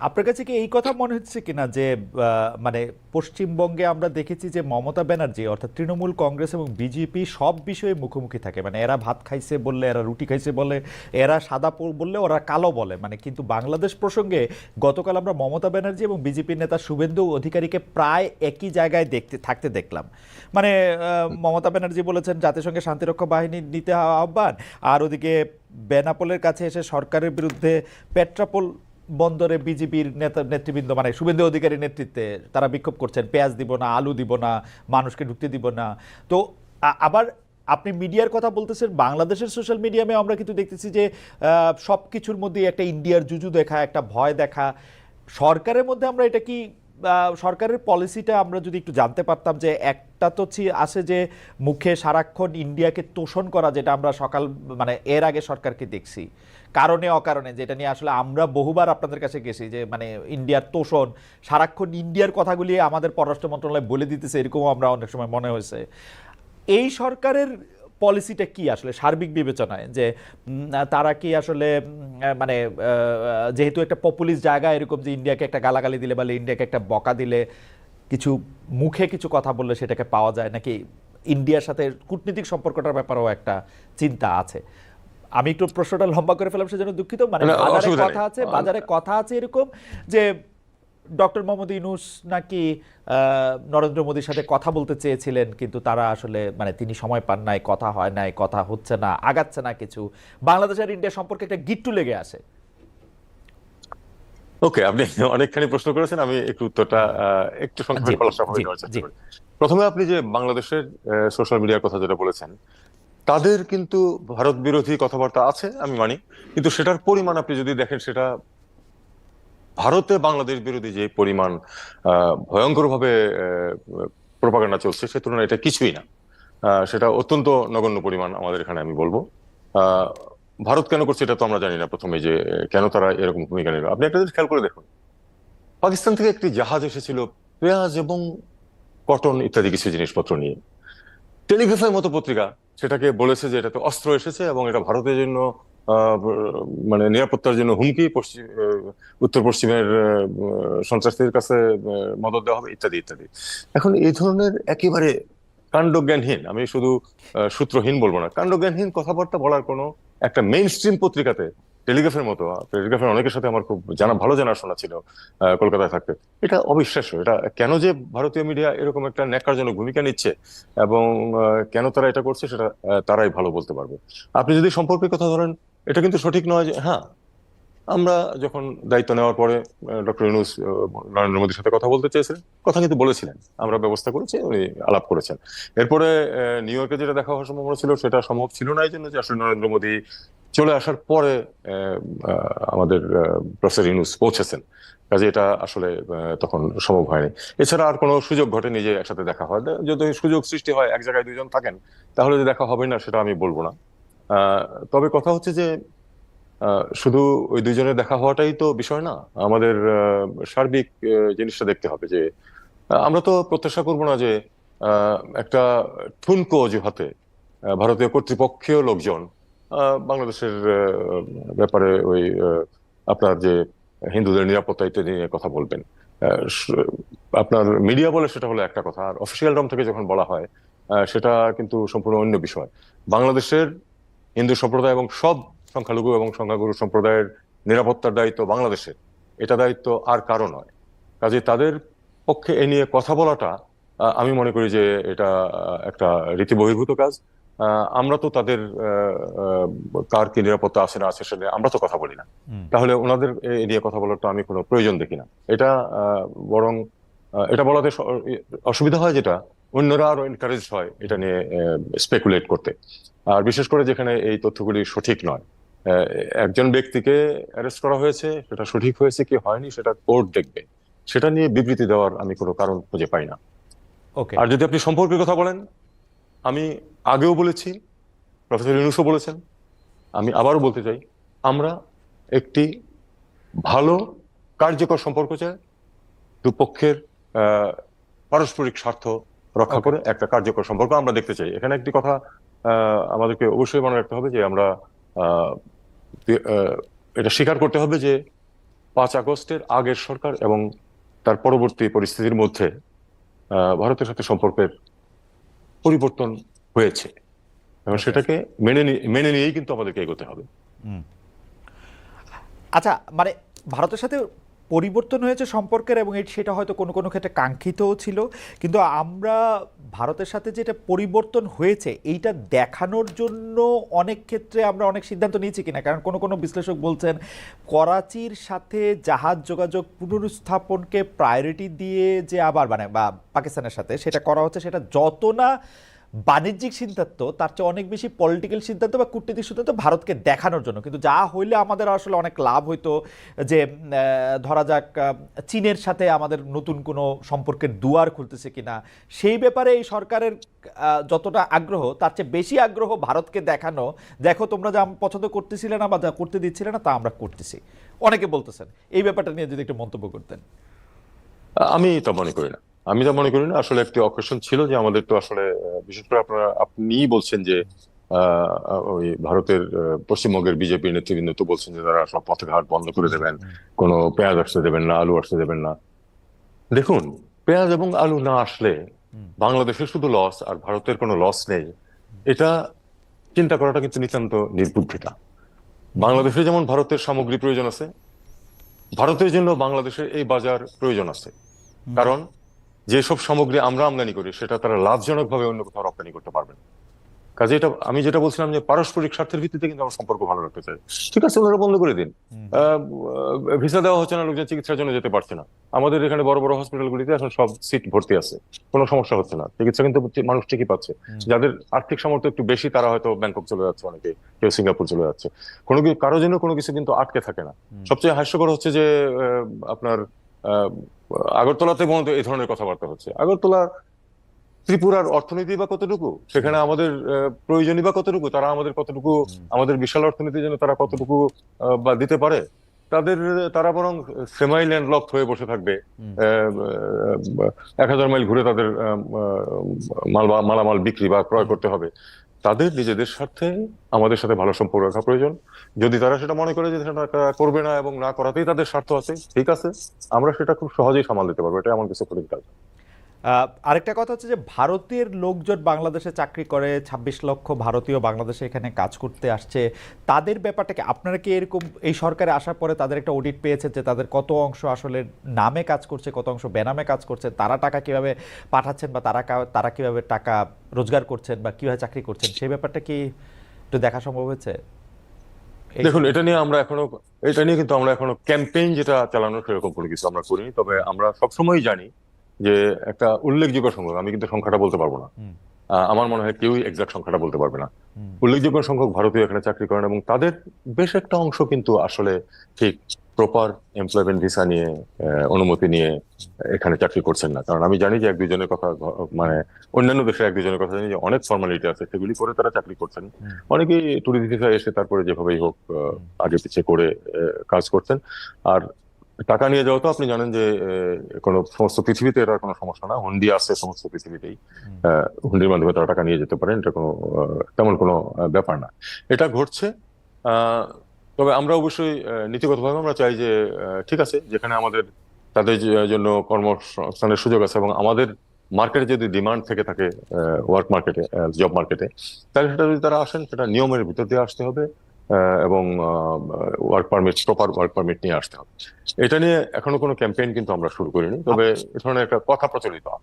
আপনার কাছে কি এই কথা মনে হচ্ছে কিনা যে মানে পশ্চিমবঙ্গে আমরা দেখেছি যে মমতা ব্যানার্জি অর্থাৎ তৃণমূল কংগ্রেস এবং বিজেপি সব বিষয়ে মুখোমুখি থাকে। মানে এরা ভাত খাইছে বললে এরা রুটি খাইছে বলে, এরা সাদা বললে ওরা কালো বলে। মানে কিন্তু বাংলাদেশ প্রসঙ্গে গতকাল আমরা মমতা ব্যানার্জি এবং বিজেপির নেতা শুভেন্দু অধিকারীকে প্রায় একই জায়গায় দেখতে, থাকতে দেখলাম। মানে মমতা ব্যানার্জি বলেছেন জাতিসংঘে শান্তিরক্ষা বাহিনী নিতে আহ্বান, আর ওদিকে বেনাপোলের কাছে এসে সরকারের বিরুদ্ধে পেট্রাপোল বন্দরে বিজেপির নেতা নেতৃবৃন্দ মানে শুভেন্দু অধিকারীর নেতৃত্বে তারা বিক্ষোভ করছেন। পেঁয়াজ দিব না, আলু দিব না, মানুষকে ঢুকতে দিব না। তো আবার আপনি মিডিয়ার কথা বলতেছেন, বাংলাদেশের সোশ্যাল মিডিয়ামে আমরা কিন্তু দেখতেছি যে সব কিছুর মধ্যে একটা ইন্ডিয়ার জুজু দেখা, একটা ভয় দেখা। সরকারের মধ্যে আমরা এটা কি সরকারের পলিসিটা আমরা যদি একটু জানতে পারতাম যে একটা তো আছে যে মুখে সারাক্ষণ ইন্ডিয়াকে তোষণ করা যেটা আমরা সকাল মানে এর আগে সরকারকে দেখছি। কারণে অকারণে, যেটা নিয়ে আসলে আমরা বহুবার আপনাদের কাছে গেছি যে মানে ইন্ডিয়ার তোষণ, সারাক্ষণ ইন্ডিয়ার কথাগুলি আমাদের পররাষ্ট্র মন্ত্রণালয় বলে দিতেছে, এরকমও আমরা অনেক সময় মনে হয়েছে। এই সরকারের পলিসিটা কি আসলে? সার্বিক বিবেচনায় যে তারা কি আসলে মানে যেহেতু একটা পপুলিস্ট জায়গা এরকম যে ইন্ডিয়াকে একটা গালাগালি দিলে বা ইন্ডিয়াকে একটা বকা দিলে কিছু মুখে কিছু কথা বললে সেটাকে পাওয়া যায়? নাকি ইন্ডিয়ার সাথে কূটনীতিক সম্পর্কটার ব্যাপারেও একটা চিন্তা আছে? আমি একটু প্রশ্নটা লম্বা করে ফেলাম সেজন্য দুঃখিত। মানে বাজারে কথা আছে বাজারে কথা আছে এরকম যে ডক্টর মোহাম্মদ ইউনুস নাকি নরেন্দ্র মোদীর সাথে কথা বলতে চেয়েছিলেন কিন্তু তারা আসলে মানে তিনি সময় পান নাই কথা হয় নাই কথা হচ্ছে না আগাচ্ছে না কিছু। বাংলাদেশ আর ইন্ডিয়া সম্পর্কে একটা গিট্টু লেগে আসে ওকে আপনি অনেকখানি প্রশ্ন করেছেন আমি একটু উত্তরটা একটু সংক্ষেপে বলার জি। প্রথমে আপনি যে বাংলাদেশের সোশ্যাল মিডিয়ার কথা যেটা বলেছেন তাদের কিন্তু ভারত বিরোধী কথাবার্তা আছে আমি মানি। কিন্তু সেটার পরিমাণ আপনি যদি দেখেন সেটা ভারতে বাংলাদেশ বিরোধী যে পরিমাণ ভয়ঙ্কর ভাবে প্রপাগান্ডা চলছে, সে তুলনায় এটা কিছুই না। সেটা অত্যন্ত নগণ্য পরিমাণ আমাদের এখানে আমি বলব। ভারত কেন করছে এটা তো আমরা জানি না প্রথমে যে কেন তারা এরকম ভূমিকা নিল। আপনি একটা খেয়াল করে দেখুন। পাকিস্তান থেকে একটি জাহাজ এসেছিল পেঁয়াজ এবং কটন ইত্যাদি কিছু জিনিসপত্র নিয়ে। টেলিগ্রাফের মতো পত্রিকা সেটাকে বলেছে যে এটাতে অস্ত্র এসেছে এবং এটা ভারতের জন্য মানে নিরাপত্তার জন্য হুমকি পশ্চিম উত্তর পশ্চিমের সন্ত্রাসীদের কাছে মদত দেওয়া হবে, ইত্যাদি ইত্যাদি। এখন এই ধরনের একেবারে কাণ্ডজ্ঞানহীন, আমি শুধু সূত্রহীন বলব না, কাণ্ডজ্ঞানহীন কথাবার্তা বলার কোনো একটা মেইন স্ট্রিম পত্রিকাতে, টেলিগ্রাফের মতো টেলিগ্রাফের অনেকের সাথে আমার খুব জানা, ভালো জানাশোনা ছিল কলকাতায় থাকতে, এটা অবিশ্বাস্য, এটা কেন যে ভারতীয় মিডিয়া এরকম একটা ন্যাক্কারজনক ভূমিকা নিচ্ছে এবং কেন তারা এটা করছে, সেটা তারাই ভালো বলতে পারবে। আপনি যদি সম্পর্কের কথা ধরেন এটা কিন্তু সঠিক নয় যে হ্যাঁ আমরা যখন দায়িত্ব নেওয়ার পরে ডক্টর ইউনুস নরেন্দ্র মোদীর সাথে কথা বলতে চেয়েছিলেন, কথা কিন্তু বলেছিলেন, আমরা ব্যবস্থা করেছি, উনি আলাপ করেছেন। এরপরে নিউ ইয়র্কে যেটা দেখা হওয়ার সম্ভাবনা ছিল, সেটা সম্ভব ছিল না এই জন্য যে আসলে নরেন্দ্র মোদী চলে আসার পরে আমাদের প্রফেসর ইউনুস পৌঁছেছেন। কাজে এটা আসলে তখন সম্ভব হয়নি। এছাড়া আর কোনো সুযোগ ঘটেনি যে একসাথে দেখা হয়। যদি সুযোগ সৃষ্টি হয়, এক জায়গায় দুইজন থাকেন, তাহলে যে দেখা হবে না, সেটা আমি বলব না। তবে কথা হচ্ছে যে শুধু ওই দুইজনের দেখা হওয়াটাই তো বিষয় না, আমাদের সার্বিক জিনিসটা দেখতে হবে যে আমরা তো প্রত্যাশা করব না যে একটা ঠুনকো অজুহাতে ভারতীয় কর্তৃপক্ষীয় লোকজন বাংলাদেশের ব্যাপারে ওই আপনার যে হিন্দুদের নিরাপত্তা ইত্যাদি নিয়ে কথা বলবেন। আপনার মিডিয়া বলে সেটা হলো একটা কথা, আর অফিসিয়াল রম থেকে যখন বলা হয় সেটা কিন্তু সম্পূর্ণ অন্য বিষয়। বাংলাদেশের হিন্দু সম্প্রদায় এবং সব সংখ্যালঘু এবং সংখ্যাগুরু সম্প্রদায়ের নিরাপত্তার দায়িত্ব বাংলাদেশের। এটা দায়িত্ব আর কারও নয়। কাজে তাদের পক্ষে এ নিয়ে কথা বলাটা আমি মনে করি যে এটা একটা রীতি বহির্ভূত কাজ। আহ, আমরা তো তাদের কার কি নিরাপত্তা আছে না আছে সেটা আমরা তো কথা বলি না। তাহলে ওনাদের এ- নিয়ে কথা বলার তো আমি কোনো প্রয়োজন দেখি না। এটা আহ, বরং এটা বলাতে অসুবিধা হয় যেটা অন্যরা আরও এনকারেজ হয় এটা নিয়ে স্পেকুলেট করতে। আর বিশেষ করে যেখানে এই তথ্যগুলি সঠিক নয়। একজন ব্যক্তিকে অ্যারেস্ট করা হয়েছে সেটা সঠিক হয়েছে কি হয়নি সেটা কোর্ট দেখবে। সেটা নিয়ে বিবৃতি দেওয়ার আমি কোনো কারণ খুঁজে পাই না। ওকে আর যদি আপনি সম্পর্কের কথা বলেন আমি আগেও বলেছি প্রফেসর ইউনুসও বলেছেন আমি আবারও বলতে চাই আমরা একটি ভালো কার্যকর সম্পর্ক চাই দুপক্ষের পারস্পরিক স্বার্থ রক্ষা করে একটা কার্যকর সম্পর্ক আমরা দেখতে চাই। এখানে একটি কথা আমাদেরকে অবশ্যই মনে রাখতে হবে যে আমরা এটা স্বীকার করতে হবে যে পাঁচ আগস্টের আগের সরকার এবং তার পরবর্তী পরিস্থিতির মধ্যে ভারতের সাথে সম্পর্কের পরিবর্তন হয়েছে। এবং সেটাকে মেনে মেনে নিয়েই কিন্তু আমাদেরকে এগোতে হবে। আচ্ছা মানে ভারতের সাথে পরিবর্তন হয়েছে সম্পর্কের এবং সেটা হয়তো কোনো কোনো ক্ষেত্রে কাঙ্ক্ষিতও ছিল। কিন্তু আমরা ভারতের সাথে যেটা পরিবর্তন হয়েছে, এইটা দেখানোর জন্য অনেক ক্ষেত্রে আমরা অনেক সিদ্ধান্ত নিয়েছি কিনা। কারণ কোনো কোনো বিশ্লেষক বলছেন, করাচির সাথে জাহাজ যোগাযোগ পুনরুস্থাপনকে প্রায়োরিটি দিয়ে যে আবার মানে বা পাকিস্তানের সাথে সেটা করা হচ্ছে, সেটা যত না বাণিজ্যিক সিদ্ধান্ত, তার চেয়ে অনেক বেশি পলিটিক্যাল সিদ্ধান্ত বা কূটনীতিক সিদ্ধান্ত ভারতকে দেখানোর জন্য। কিন্তু যা হইলে আমাদের আসলে অনেক লাভ হইতো যে ধরা যাক চীনের সাথে আমাদের নতুন কোনো সম্পর্কের দুয়ার খুলতেছে কিনা, সেই ব্যাপারে এই সরকারের যতটা আগ্রহ, তার চেয়ে বেশি আগ্রহ ভারতকে দেখানো, দেখো তোমরা যা পছন্দ করতেছিলে না বা যা করতে দিচ্ছিলে না তা আমরা করতেছি। অনেকে বলতেছেন, এই ব্যাপারটা নিয়ে যদি একটু মন্তব্য করতেন। আমি তা মনে করি না। আমি তা মনে করি না আসলে একটি অকেশন ছিল যে আমাদের তো আসলে বিশেষ করে আপনারা আপনিই বলছেন যে ওই ভারতের পশ্চিমবঙ্গের বিজেপি নেতৃবৃন্দ তো বলছেন যে তারা সব পথে ঘাট বন্ধ করে দেবেন কোনো পেঁয়াজ আসতে দেবেন না আলু আসতে দেবেন না। দেখুন পেঁয়াজ এবং আলু না আসলে বাংলাদেশের শুধু লস আর ভারতের কোনো লস নেই এটা চিন্তা করাটা কিন্তু নিতান্ত নির্বুদ্ধিতা বাংলাদেশে যেমন ভারতের সামগ্রী প্রয়োজন আছে ভারতের জন্য বাংলাদেশের এই বাজার প্রয়োজন আছে। কারণ যেসব সামগ্রী আমরা আমদানি করি সেটা তারা লাভজনকভাবে অন্য কোথাও রপ্তানি করতে পারবেন কাজে এটা আমি যেটা বলছিলাম যে পারস্পরিক স্বার্থের ভিত্তিতে কিন্তু আমরা সম্পর্ক ভালো রাখতে চাই। ঠিক আছে ওনারা বন্ধ করে দিন। ভিসা দেওয়া হচ্ছে না লোকজন চিকিৎসার জন্য যেতে পারছে না। আমাদের এখানে বড় বড় হসপিটালগুলিতে এখন সব সিট ভর্তি আছে। কোনো সমস্যা হচ্ছে না। চিকিৎসা কিন্তু মানুষ ঠিকই পাচ্ছে। যাদের আর্থিক সামর্থ্য একটু বেশি তারা হয়তো ব্যাংকক চলে যাচ্ছে অনেকে কেউ সিঙ্গাপুর চলে যাচ্ছে। কোনো কারোর জন্য কোনো কিছু কিন্তু আটকে থাকে না। সবচেয়ে হাস্যকর হচ্ছে যে আহ, আপনার আহ, আগরতলাতে মূলত এই ধরনের কথাবার্তা হচ্ছে। আগরতলা ত্রিপুরার অর্থনীতি বা কতটুকু? সেখানে আমাদের প্রয়োজনই বা কতটুকু? তারা আমাদের কতটুকু আমাদের বিশাল অর্থনীতির জন্য তারা কতটুকু বা দিতে পারে? তাদের তারা বরং সেমাই ল্যান্ড লক হয়ে বসে থাকবে। এক হাজার মাইল ঘুরে তাদের মাল মালামাল বিক্রি বা ক্রয় করতে হবে। তাদের নিজেদের স্বার্থে আমাদের সাথে ভালো সম্পর্ক রাখা প্রয়োজন। যদি তারা সেটা মনে করে যে সেটা করবে না এবং না করাতেই তাদের স্বার্থ আছে, ঠিক আছে, আমরা সেটা খুব সহজেই সামাল দিতে পারব, এটা এমন কিছু কঠিন কাজ আরেকটা কথা হচ্ছে যে ভারতের লোকজন বাংলাদেশে চাকরি করে, ছাব্বিশ লক্ষ ভারতীয় বাংলাদেশে এখানে কাজ করতে আসছে। তাদের ব্যাপারটাকে আপনারা কি এরকম এই সরকারে আসার পরে তাদের একটা অডিট পেয়েছে যে তাদের কত অংশ আসলে নামে কাজ করছে, কত অংশ বেনামে কাজ করছে? তারা টাকা কীভাবে পাঠাচ্ছেন বা তারা তারা কীভাবে টাকা রোজগার করছেন বা কীভাবে চাকরি করছেন? সেই ব্যাপারটা কি একটু দেখা সম্ভব হয়েছে? দেখুন, এটা নিয়ে আমরা এখনও, এটা নিয়ে কিন্তু আমরা এখনও ক্যাম্পেইন যেটা চালানো সেরকম কোনো কিছু আমরা করিনি। তবে আমরা সবসময়ই জানি যে একটা উল্লেখযোগ্য সংখ্যক আমি কিন্তু সংখ্যাটা বলতে পারব না। আমার মনে হয় কেউই এক্সাক্ট সংখ্যাটা বলতে পারবে না। উল্লেখযোগ্য সংখ্যক ভারতীয় এখানে চাকরি করেন এবং তাদের বেশ একটা অংশ কিন্তু আসলে ঠিক প্রপার এমপ্লয়মেন্ট ভিসা নিয়ে অনুমতি নিয়ে এখানে চাকরি করছেন না। কারণ আমি জানি যে এক দুজনের কথা মানে অন্যান্য দেশের এক দুজনের কথা জানি যে অনেক ফর্মালিটি আছে সেগুলি করে তারা চাকরি করছেন। অনেকেই ট্যুরিস্ট ভিসা এসে তারপরে যেভাবেই হোক আগে পিছিয়ে করে কাজ করছেন। আর টাকা নিয়ে যাওয়া তো আপনি জানেন যে কোনো সমস্ত পৃথিবীতে এটার কোনো সমস্যা না। হুন্ডি আছে সমস্ত পৃথিবীতেই। হুন্ডির মাধ্যমে তারা টাকা নিয়ে যেতে পারেন এটা কোনো তেমন কোনো ব্যাপার না। এটা ঘটছে আহ, তবে আমরা অবশ্যই নীতিগতভাবে আমরা চাই যে ঠিক আছে যেখানে আমাদের তাদের জন্য কর্মসংস্থানের সুযোগ আছে এবং আমাদের মার্কেটে যদি ডিমান্ড থেকে থাকে ওয়ার্ক মার্কেটে জব মার্কেটে তাহলে সেটা যদি তারা আসেন সেটা নিয়মের ভিতর দিয়ে আসতে হবে। এবং work permit proper work permit নিয়ে আসতে হবে। এটা নিয়ে এখনও কোনো ক্যাম্পেইন কিন্তু আমরা শুরু করিনি তবে এ ধরনের একটা কথা প্রচলিত আছে।